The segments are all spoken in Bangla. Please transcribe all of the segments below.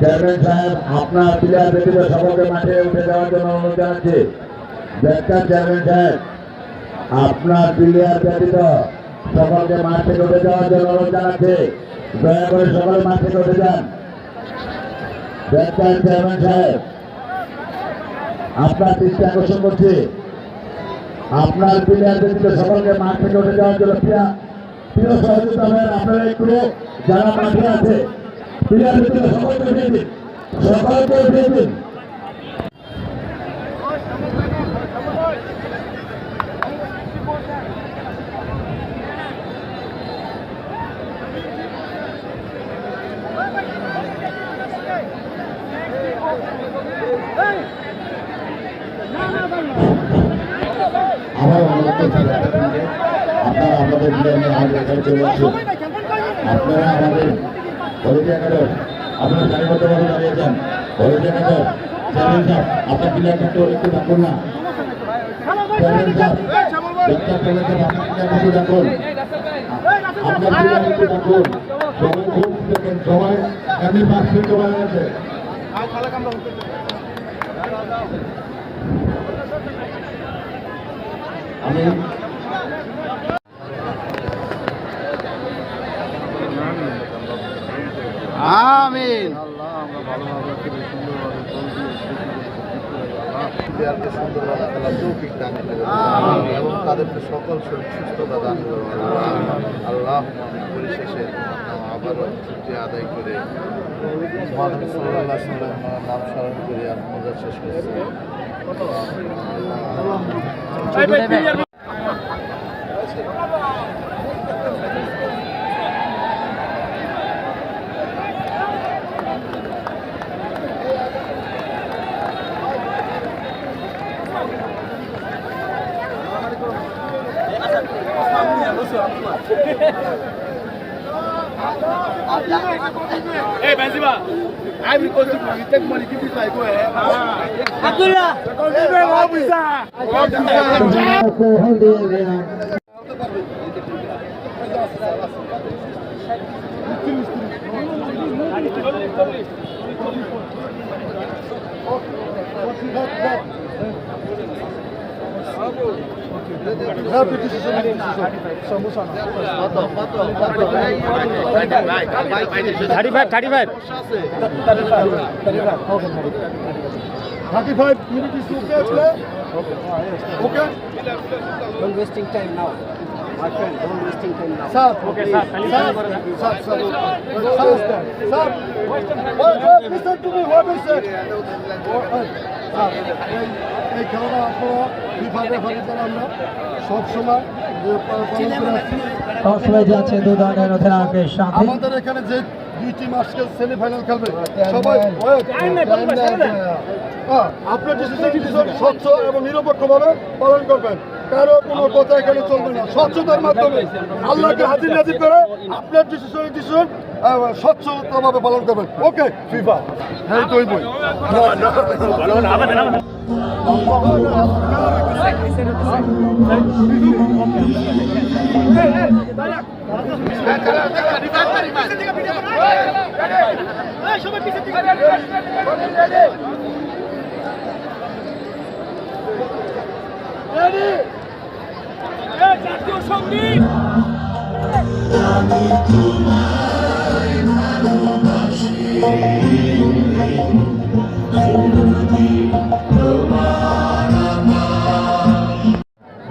চেয়ারম্যান সাহেব আপনার প্লেয়ার ব্যতীত সকলকে মাঠে উঠে যাওয়ার জন্য অনুরোধ জানাচ্ছি। ব্যাটটা চেয়ারম্যান সাহেব, আপনার প্লেয়ার ব্যতীত সকলকে মাঠ থেকে দয়া করে সকলে মাঠ উঠে যান। চেয়ারম্যান সাহেব, আপনার দৃষ্টি আকর্ষণ করছি। আপনার প্লেয়ারদেরকে সকলকে মাঠ থেকে উঠে যাওয়ার জন্য প্রিয়া, প্রিয় সহযোগিতা হবেন আপনারা একটু যারা মাঠে আছে প্লেয়ার দিতে সকলকে দিয়ে দিন, সকলকে দিয়ে দিন আবার অনুরোধ করছি আপনারা আমাদের নিয়মে চলে আসুন আপনারা আমাদের হলুদ একাদশ আপনারা সারিবদ্ধভাবে দাঁড়িয়েছেন হলুদ একাদশ চ্যানেল সাহেব আপনার ডাকুন না চ্যানেল সাহেব আছে আমি প্লেয়ারকে সুন্দরভাবে খেলার তৌফিক দান করে এবং তাদেরকে সকল শরীর সুস্থতা দান করবে আল্লাহ পরিশেষে আবারও ছুটি আদায় করে মহানবী সাল্লাহ সাল্লামের নাম স্মরণ করে আর মজা শেষ করছে Ivory Coast people, you take money, give people, I go ahead. Abdullah, even officer. Officer. Thank you. Thirty five thirty five thirty five minute okay okay Don't wasting time now. My friend, don't wasting time now. Sir করে দেন sir sir sir sir What, what, listen to me, what I said. এই- খেলাটা আপনারা রেফারি দ্বারা আমরা সবসময় আমাদের এখানে যে দুই টিম আজকে সেমিফাইনাল খেলবে সবাই আপনার ডিসিশন স্বচ্ছ এবং নিরপেক্ষভাবে পালন করবেন। কারও কোনো কথা এখানে চলবে না। স্বচ্ছতার মাধ্যমে। আল্লাহকে হাজির নাজির করে আপনার ডিসিশন ডিসিশন স্বচ্ছতাভাবে পালন করবেন। Okay FIFA. হ্যাঁ তুই বই।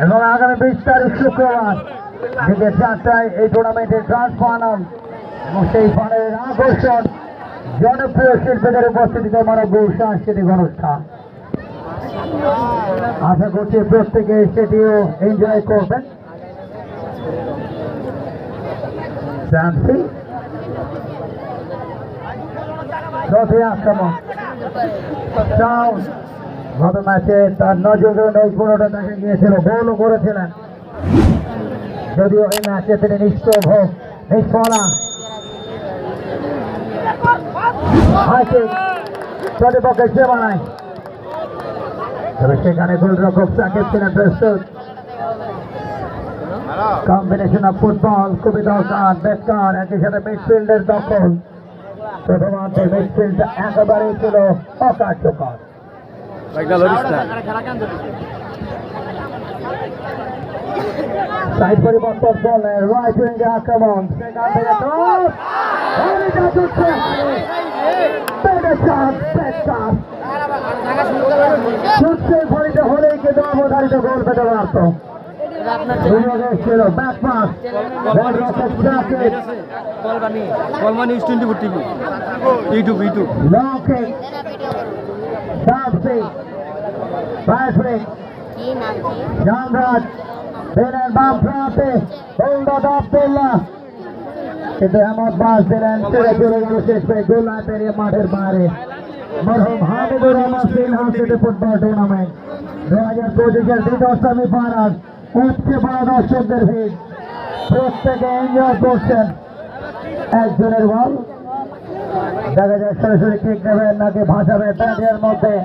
এবং আগামী বিশ তারিখ শুক্রবার দিকে চারটায় এই টুর্নামেন্টের ট্রান্স ফাইনাল এবং সেই ফাইনালের আকর্ষণ জনপ্রিয় শিল্পীদের উপস্থিতিতে মানব সাংস্কৃতিক অনুষ্ঠান। আশা করছি প্রত্যেকে সেটিও এনজয় করবেন। করেছিলেন। যদিও এই ম্যাচে তিনি নিষ্প্রভ নিষ্ফলা। হাইকে প্রতিপক্ষের সীমানায় তবে সেখানে গোলরক্ষক সাকিব ছিলেন প্রস্তুত। কম্বিনেশন অফ ফুটবল খুবই দরকার বেকার, একই সাথে মিডফিল্ডের দখল। প্রথমার্ধে মিডফিল্ড একেবারেই ছিল অকার্যকর। সাইড পরিবর্তন করলেন রাইট উইঙ্গে আক্রমণ। সেখান থেকে! ছুটছে হলেই কিন্তু অবধারিত গোল পেতে পারত। Bracket কলমানি twenty four TV YouTube YouTube জামরাজ দিলেন বাম প্রান্তে হোল্ডার আব্দুল্লাহ কিন্তু এমন বাস দিলেন ছেড়ে চলে গেল শেষ পেয়ে গোলা পেরিয়ে মাঠের বাইরে। মরহুম Hamidur Rahman Sinha city football tournament দু হাজার পঁচিশের দ্বিতীয় সেমিফাইনাল। উঠছে বড় দর্শকদের ভিড়। প্রত্যেকে এনজয় করছেন। একজনের বল। দেখা যায় সরাসরি কিক নেবেন নাকি ভাসাবে ব্যাটের মধ্যে।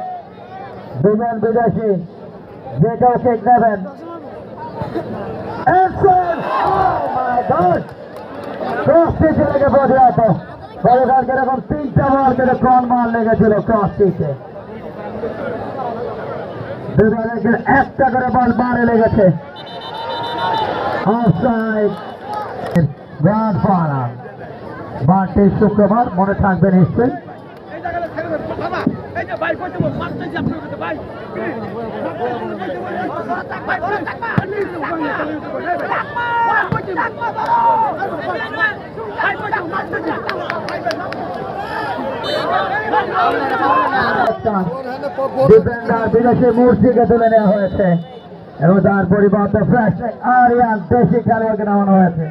দুজন বিদেশি, যে কেউ কিক নেবেন! Oh বল কেটে মার একটা করে বল বারে লেগেছে। অফসাইড গ্রান্ড ফাইনাল বারটি শুক্রবার মনে থাকবে নিশ্চয়ই। ডিফেন্ডার বিদেশি মূর্তিকে তুলে নেওয়া হয়েছে। এবং তার পরিবর্তে ফ্রেশ আরিয়ান দেশি খেলোয়াড়কে নামানো হয়েছে।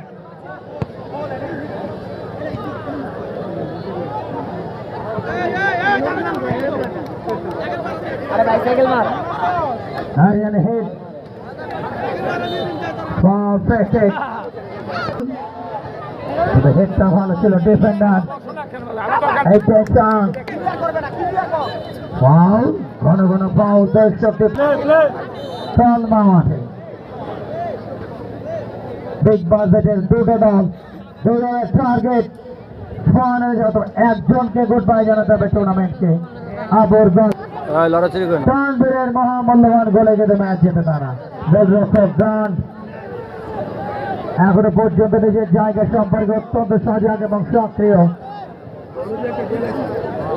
আরিয়ান হিট। পারফেক্ট তবে হিটটা ভালো ছিল ডিফেন্ডার এইটা চান্স ফাউল ঘন ঘন ফাউল দর্শককে সালমা মাঠে। বিগ বাজেটের দুটো দল দুজনের টার্গেট ফাইনালে যত একজনকে গুড বাই জানাতে হবে টুর্নামেন্টকে আবর্জন লড়াচড়ি করেন তানভীরের মহামূল্যবান গোলে যেতে ম্যাচ জিতে তারা। এখনও পর্যন্ত নিজের জায়গা সম্পর্কে অত্যন্ত সজাগ এবং সক্রিয়।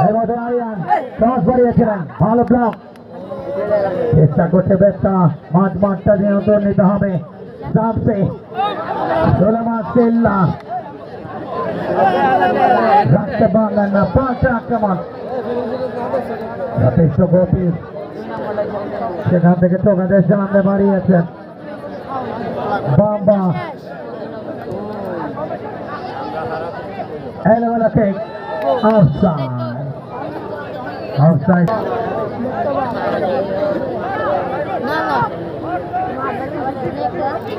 এর মধ্যে আরিয়ান টস বাড়িয়েছিলেন ভালো ব্লক চেষ্টা করছে বেশটা মাঠ মাঠটা নিয়ন্ত্রণ নিতে হবে সামসে সোলামা সিল্লা রাখতে পারলেন না পাঁচ আক্রমণ যথেষ্ট গতি সেখান থেকে টোকাদের সামনে বাড়িয়েছেন বাম্বা এলোমেলো কিক অফসাইড অফসাইড না না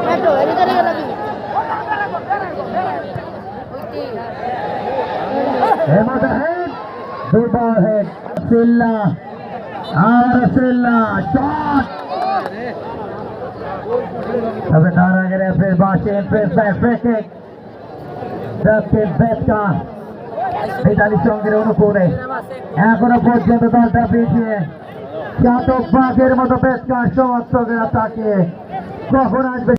মেট্রো এদিকে গেল হেমন্ত হেড দুবার হেড সিল্লা আর সিল্লা শট তবে তার আগে রেফারির বাসে এন্ট্রেন্স বাই ফ্রি কিক দক্ষিণ ব্যাটটা ইতালি সঙ্গের অনুকূলে এখনও পর্যন্ত দলটা পেয়েছে। চাতক বাঘের মতো বেশ সমর্থকেরা তাকে কখন আসবে?